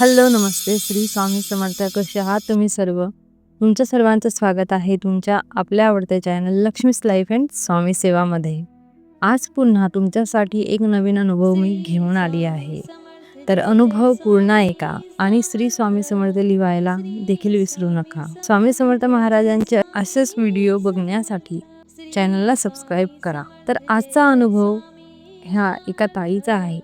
Hello नमस्ते. श्री स्वामी समर्थ. कसे आहात तुम्ही सर्व? तुमच्या सर्वांचं स्वागत आहे तुमच्या आपल्या आवडत्या channel Lakshmi's life and Swami सेवामध्ये. आज पुन्हा तुमच्यासाठी एक नवीन अनुभव मी घेऊन आली आहे. तर अनुभव पूर्ण ऐका आणि श्री स्वामी समर्थ लिहायला देखील विसरू नका. स्वामी समर्थ महाराजांचे असेच व्हिडिओ बघण्यासाठी चॅनलला सबस्क्राईब करा. तर आजचा अनुभव ह्या एका ताईचा आहे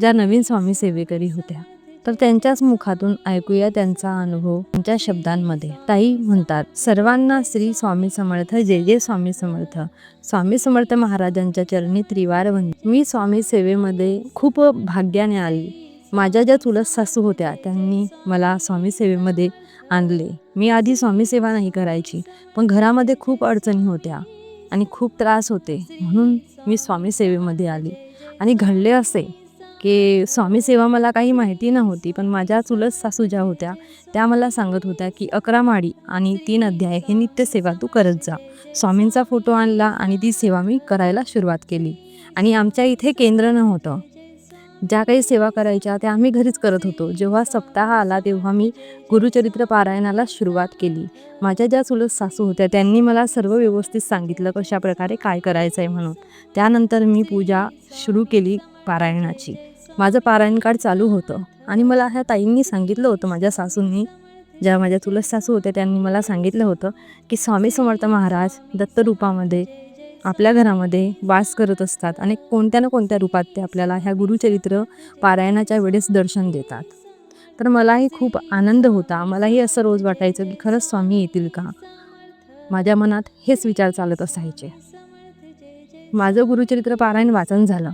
ज्या नवीन स्वामी सेवेकरी होत्या. तर त्यांच्याच मुखातून ऐकूया त्यांचा अनुभव त्यांच्या शब्दांमध्ये. ताई म्हणतात सर्वांना श्री स्वामी समर्थ जे जे स्वामी समर्थ. स्वामी समर्थ महाराजांच्या चरणी त्रिवार वंदन मी स्वामी सेवेमध्ये खूप भाग्याने आली. माझ्या ज्या चुलत सासू होत्या त्यांनी मला स्वामी सेवेमध्ये आणले. मी आधी स्वामी सेवा नाही करायची पण घरामध्ये खूप अडचणी होत्या आणि खूप त्रास होते. म्हणून मी स्वामी सेवेमध्ये आली. आणि घडले असे की स्वामी सेवा मला काही माहिती नव्हती पण माझ्या चुलत सासू ज्या होत्या. त्या मला सांगत होत्या की अकरा माळी आणि तीन अध्याय हे नित्य सेवा तू करत जा. स्वामींचा फोटो आणला आणि ती सेवा मी करायला सुरुवात केली. आणि आमच्या इथे केंद्र नव्हतं. ज्या काही सेवा करायच्या त्या आम्ही घरीच करत होतो. जेव्हा सप्ताह आला तेव्हा मी गुरुचरित्र पारायणाला सुरुवात केली. माझ्या ज्या चुलत सासू होत्या त्यांनी मला सर्व व्यवस्थित सांगितलं कशा प्रकारे काय करायचं आहे म्हणून. त्यानंतर मी पूजा सुरू केली पारायणाची. माझं पारायण कार्ड चालू होतं. आणि मला ह्या ताईंनी सांगितलं होतं माझ्या सासूंनी. ज्या माझ्या तुलस सासू होत्या त्यांनी मला सांगितलं होतं की स्वामी समर्थ महाराज दत्तरूपामध्ये आपल्या घरामध्ये वास करत असतात आणि कोणत्या ना कोणत्या रूपात ते आपल्याला ह्या गुरुचरित्र पारायणाच्या वेळेस दर्शन देतात. तर मलाही खूप आनंद होता. मलाही असं रोज वाटायचं की खरंच स्वामी येतील का? माझ्या मनात हेच विचार चालत असायचे. माझं गुरुचरित्र पारायण वाचन झालं.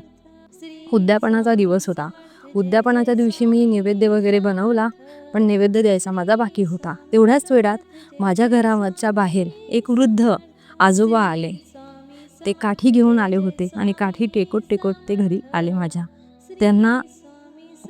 उद्यापनाचा दिवस होता. उद्यापनाच्या दिवशी मी नैवेद्य वगैरे बनवला पण नैवेद्य द्यायचा माझा बाकी होता. तेवढ्याच वेळात माझ्या घरावरच्या बाहेर एक वृद्ध आजोबा आले. ते काठी घेऊन आले होते आणि काठी टेकोट टेकोट ते घरी आले माझ्या. त्यांना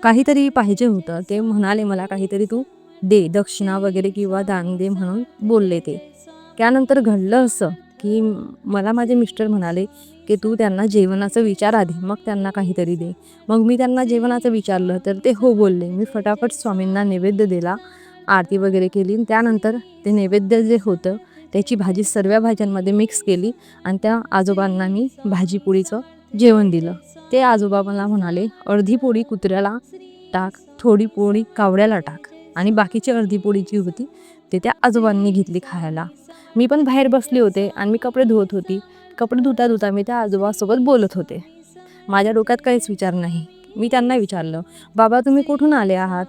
काहीतरी पाहिजे होतं. ते म्हणाले मला काहीतरी तू दे दक्षिणा वगैरे किंवा दान दे म्हणून बोलले ते. त्यानंतर घडलं असं. की मला माझे मिस्टर म्हणाले की तू त्यांना जेवणाचं विचार आधी मग त्यांना काहीतरी दे. मग मी त्यांना जेवणाचं विचारलं तर ते हो बोलले. मी फटाफट स्वामींना नैवेद्य दिला आरती वगैरे केली. त्यानंतर ते नैवेद्य जे होतं त्याची भाजी सर्व भाज्यांमध्ये मिक्स केली आणि त्या आजोबांना मी भाजीपोळीचं जेवण दिलं. ते आजोबा मला म्हणाले अर्धी पोळी कुत्र्याला टाक थोडी पोळी कावड्याला टाक. आणि बाकीची अर्धी पोळी जी होती ते त्या आजोबांनी घेतली खायला. मी पण बाहेर बसले होते आणि मी कपडे धुवत होती. कपडे धुता धुता मी त्या आजोबासोबत बोलत होते. माझ्या डोक्यात काहीच विचार नाही. मी त्यांना विचारलं बाबा तुम्ही कुठून आले आहात?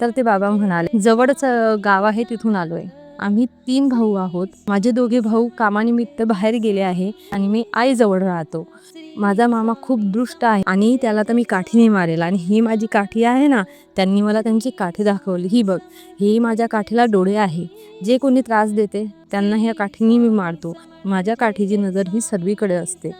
तर ते बाबा म्हणाले जवळच गाव आहे तिथून आलो आहे आम्ही तीन भाऊ आहोत. माझे दोघे भाऊ कामानिमित्त बाहेर गेले आहे आणि मी आईजवळ राहतो. माझा मामा खूप दृष्ट आहे आणि त्याला तर मी काठीने मारेल आणि ही माझी काठी आहे ना त्यांनी मला त्यांची काठी दाखवली. ही बघ ही माझ्या काठीला डोळे आहे. जे कोणी त्रास देते त्यांना ह्या काठीने मी मारतो. माझ्या काठीची नजर ही सर्वीकडे असते.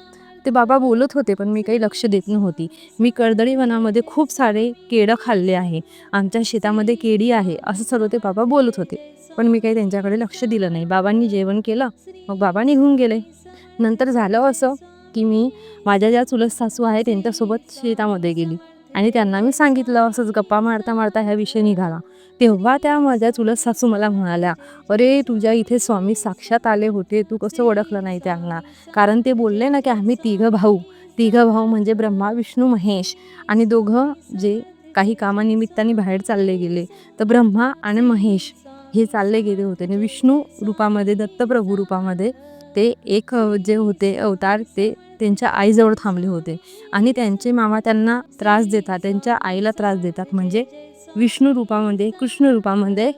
ते बाबा बोलत होते पण मी काही लक्ष देत नव्हती. मी कर्दळी वनामध्ये खूप सारे केळं खाल्ले आहे. आमच्या शेतामध्ये केळी आहे असं सर्व ते बाबा बोलत होते. पण मी काही त्यांच्याकडे लक्ष दिलं नाही. बाबांनी जेवण केलं मग बाबा निघून गेले. नंतर झालं असं की मी माझ्या ज्या चुलत सासू आहे त्यांच्यासोबत शेतामध्ये गेली. आणि त्यांना मी सांगितलं असंच गप्पा मारता मारता ह्या विषय निघाला. तेव्हा त्या माझ्या चुलत सासू मला म्हणाल्या अरे तुझ्या इथे स्वामी साक्षात आले होते. तू कसं ओळखलं नाही त्यांना? कारण ते बोलले ना की आम्ही तिघं भाऊ. तिघं भाऊ म्हणजे ब्रह्मा विष्णू महेश. आणि दोघं जे काही कामानिमित्ताने बाहेर चालले गेले. तर ब्रह्मा आणि महेश. हे चालले गेले होते. आणि विष्णू रूपामध्ये दत्तप्रभू रूपामध्ये ते एक जे होते अवतार ते त्यांच्या आईजवळ थांबले होते. आणि त्यांचे मामा त्यांना त्रास देतात त्यांच्या आईला त्रास देतात. म्हणजे विष्णू रूपामध्ये कृष्ण रूपामध्ये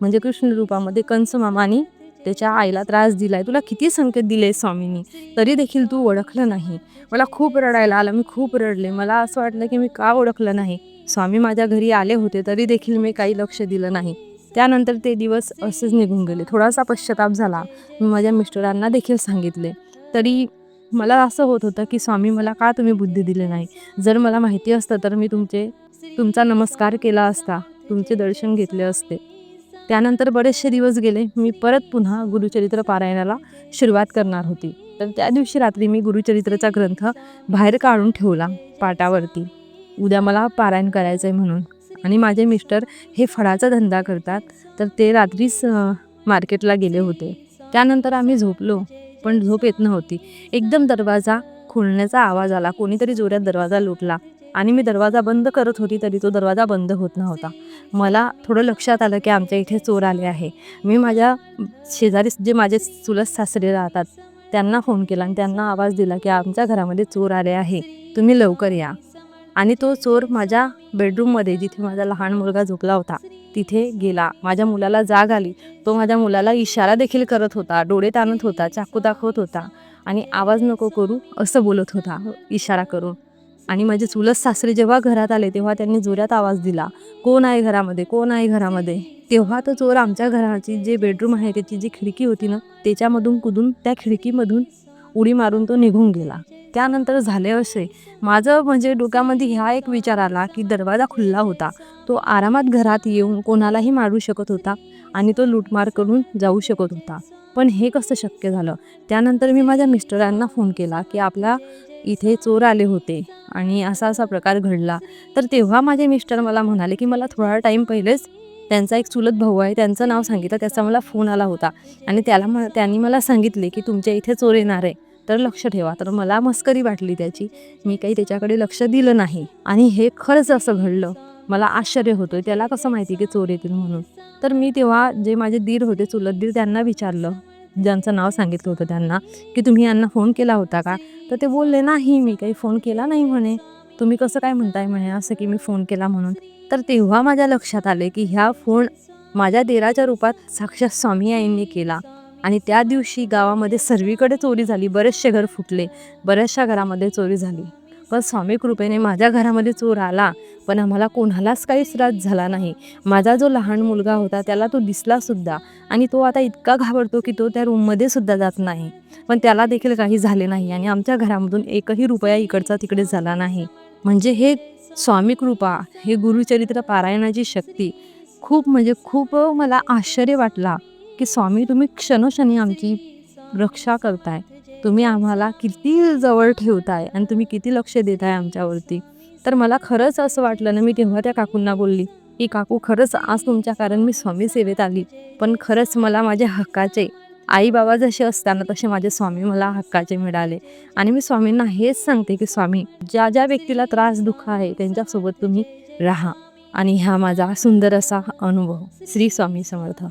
म्हणजे कृष्ण रूपामध्ये कंस मामानी त्याच्या आईला त्रास दिलाय. तुला किती संकेत दिले स्वामींनी? तरी देखील तू ओळखलं नाही. मला खूप रडायला आलं मी खूप रडले. मला असं वाटलं की मी का ओळखलं नाही? स्वामी माझ्या घरी आले होते तरी देखील मी काही लक्ष दिलं नाही. त्यानंतर ते दिवस असेच निघून गेले. थोडासा पश्चाताप झाला. मी माझ्या मिस्टरांना देखील सांगितले. तरी मला असं होत होतं की स्वामी मला का तुम्ही बुद्धी दिली नाही? जर मला माहिती असतं तर मी तुमचे तुमचा नमस्कार केला असता. तुमचे दर्शन घेतले असते. त्यानंतर बरेचसे दिवस गेले. मी परत पुन्हा गुरुचरित्र पारायणाला सुरुवात करणार होती. तर त्या दिवशी रात्री मी गुरुचरित्रचा ग्रंथ बाहेर काढून ठेवला पाटावरती. उद्या मला पारायण करायचं आहे म्हणून. आणि माझे मिस्टर हे फळाचा धंदा करतात तर ते रात्रीच मार्केटला गेले होते. त्यानंतर आम्ही झोपलो पण झोप येत नव्हती. एकदम दरवाजा खोलण्याचा आवाज आला कोणीतरी जोरात दरवाजा लुटला आणि मी दरवाजा बंद करत होती तरी तो दरवाजा बंद होत नव्हता. मला थोडं लक्षात आलं की आमच्या इथे चोर आले आहे. मी माझ्या शेजारी जे माझे चुलत सासरे राहतात त्यांना फोन केला आणि त्यांना आवाज दिला की आमच्या घरामध्ये चोर आले आहे. तुम्ही लवकर या. आणि तो चोर माझ्या बेडरूममध्ये जिथे माझा लहान मुलगा झोपला होता तिथे गेला. माझ्या मुलाला जाग आली. तो माझ्या मुलाला इशारा देखील करत होता डोळे ताणत होता चाकू दाखवत होता आणि आवाज नको करू असं बोलत होता इशारा करून. आणि माझे चुलत सासरे जेव्हा घरात आले तेव्हा त्यांनी जोरात आवाज दिला. कोण आहे घरामध्ये? कोण आहे घरामध्ये? तेव्हा तो चोर आमच्या घराची जे बेडरूम आहे त्याची जी खिडकी होती ना त्याच्यामधून कुदून त्या खिडकीमधून उडी मारून तो निघून गेला. त्यानंतर झाले असे. माझं म्हणजे डोक्यामध्ये ह्या एक विचार आला की दरवाजा खुल्ला होता. तो आरामात घरात येऊन कोणालाही मारू शकत होता आणि तो लूटमार करून जाऊ शकत होता. पण हे कसं शक्य झालं? त्यानंतर मी माझ्या मिस्टरांना फोन केला की आपल्या इथे चोर आले होते आणि असा असा प्रकार घडला. तर तेव्हा माझे मिस्टर मला म्हणाले की मला थोडा टाईम पहिलेच त्यांचा एक चुलत भाऊ आहे त्यांचं नाव सांगितलं त्याचा मला फोन आला होता. आणि त्याला म त्यांनी मला सांगितले की तुमच्या इथे चोर येणार आहे. तर लक्ष ठेवा. तर मला मस्करी वाटली त्याची. मी काही त्याच्याकडे लक्ष दिलं नाही. आणि हे खरंच असं घडलं. मला आश्चर्य होतं त्याला कसं माहिती की चोर येतील म्हणून? तर मी तेव्हा जे माझे दीर होते चुलत दीर त्यांना विचारलं. ज्यांचं नाव सांगितलं होतं त्यांना की तुम्ही यांना फोन केला होता का? तर ते बोलले नाही मी काही फोन केला नाही म्हणे. तुम्ही कसं काय म्हणताय म्हणे असं की मी फोन केला म्हणून. तर तेव्हा माझ्या लक्षात आले की ह्या फोन माझ्या देराच्या रूपात साक्षात स्वामी आईंनी केला. आणि त्या दिवशी गावामध्ये सर्वीकडे चोरी झाली बरेचसे घर फुटले बऱ्याचशा घरामध्ये चोरी झाली. पण स्वामी कृपेने माझ्या घरामध्ये चोर आला पण आम्हाला कोणालाच काही त्रास झाला नाही. माझा जो लहान मुलगा होता त्याला तो दिसलासुद्धा आणि तो आता इतका घाबरतो की तो त्या रूममध्ये सुद्धा जात नाही. पण त्याला देखील काही झाले नाही आणि आमच्या घरामधून एकही रुपया इकडचा तिकडे झाला नाही. म्हणजे हे स्वामी कृपा हे गुरुचरित्र पारायणाची शक्ती खूप म्हणजे खूप मला आश्चर्य वाटला की स्वामी तुम्ही क्षणोक्षणी आमची रक्षा करताय. तुम्ही आम्हाला किती जवळ ठेवताय आणि तुम्ही किती लक्ष देताय आमच्यावरती. तर मला खरंच असं वाटलं ना मी तेव्हा त्या काकूंना बोलली की काकू खरंच आज तुमच्या कारण मी स्वामी सेवेत आली पण खरंच मला माझ्या हक्काचे आई बाबा जसे असताना तसे माझे स्वामी मला हक्काचे मिळाले. आणि मी स्वामींना हेच सांगते की स्वामी ज्या ज्या व्यक्तीला त्रास दुःख आहे त्यांच्यासोबत तुम्ही राहा. आणि हा माझा सुंदर असा अनुभव. श्री स्वामी समर्थ.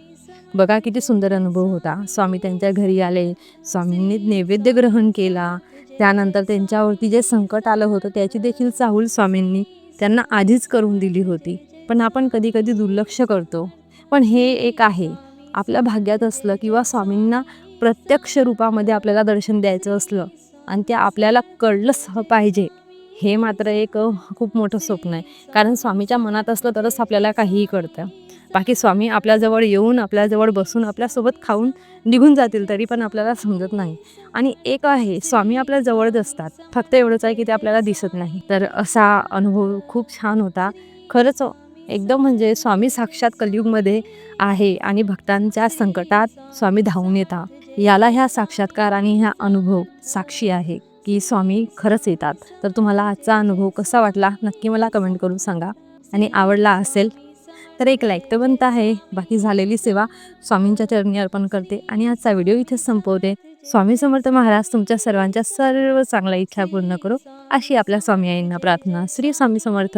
बघा किती सुंदर अनुभव होता. स्वामी त्यांच्या घरी आले. स्वामींनी नैवेद्य ग्रहण केला. त्यानंतर त्यांच्यावरती जे संकट आलं होतं त्याची देखील चाहूल स्वामींनी त्यांना आधीच करून दिली होती. पण आपण कधी कधी दुर्लक्ष करतो. पण हे एक आहे. आपल्या भाग्यात असलं किंवा स्वामींना प्रत्यक्ष रूपामध्ये आपल्याला दर्शन द्यायचं असलं आणि ते आपल्याला कळलंच पाहिजे हे मात्र एक खूप मोठं स्वप्न आहे. कारण स्वामीच्या मनात असलं तरच आपल्याला काहीही कळतं. बाकी स्वामी आपल्याजवळ येऊन आपल्याजवळ बसून आपल्यासोबत खाऊन निघून जातील तरी पण आपल्याला समजत नाही. आणि एक आहे स्वामी आपल्या जवळच असतात. फक्त एवढंच आहे की ते आपल्याला दिसत नाही. तर असा अनुभव खूप छान होता. खरंच एकदम म्हणजे स्वामी साक्षात कलयुगमध्ये आहे आणि भक्तांच्या संकटात स्वामी धावून येतात याला ह्या साक्षात्कार आणि ह्या अनुभव साक्षी आहे की स्वामी खरंच येतात. तर तुम्हाला आजचा अनुभव कसा वाटला नक्की मला कमेंट करून सांगा. आणि आवडला असेल तर एक लाईक तर बनत आहे. बाकी झालेली सेवा स्वामींच्या चरणी अर्पण करते. आणि आजचा व्हिडिओ इथेच संपवते. स्वामी समर्थ महाराज तुमच्या सर्वांच्या सर्व चांगल्या इच्छा पूर्ण करू. अशी आपल्या स्वामी आईंना प्रार्थना. श्री स्वामी समर्थ.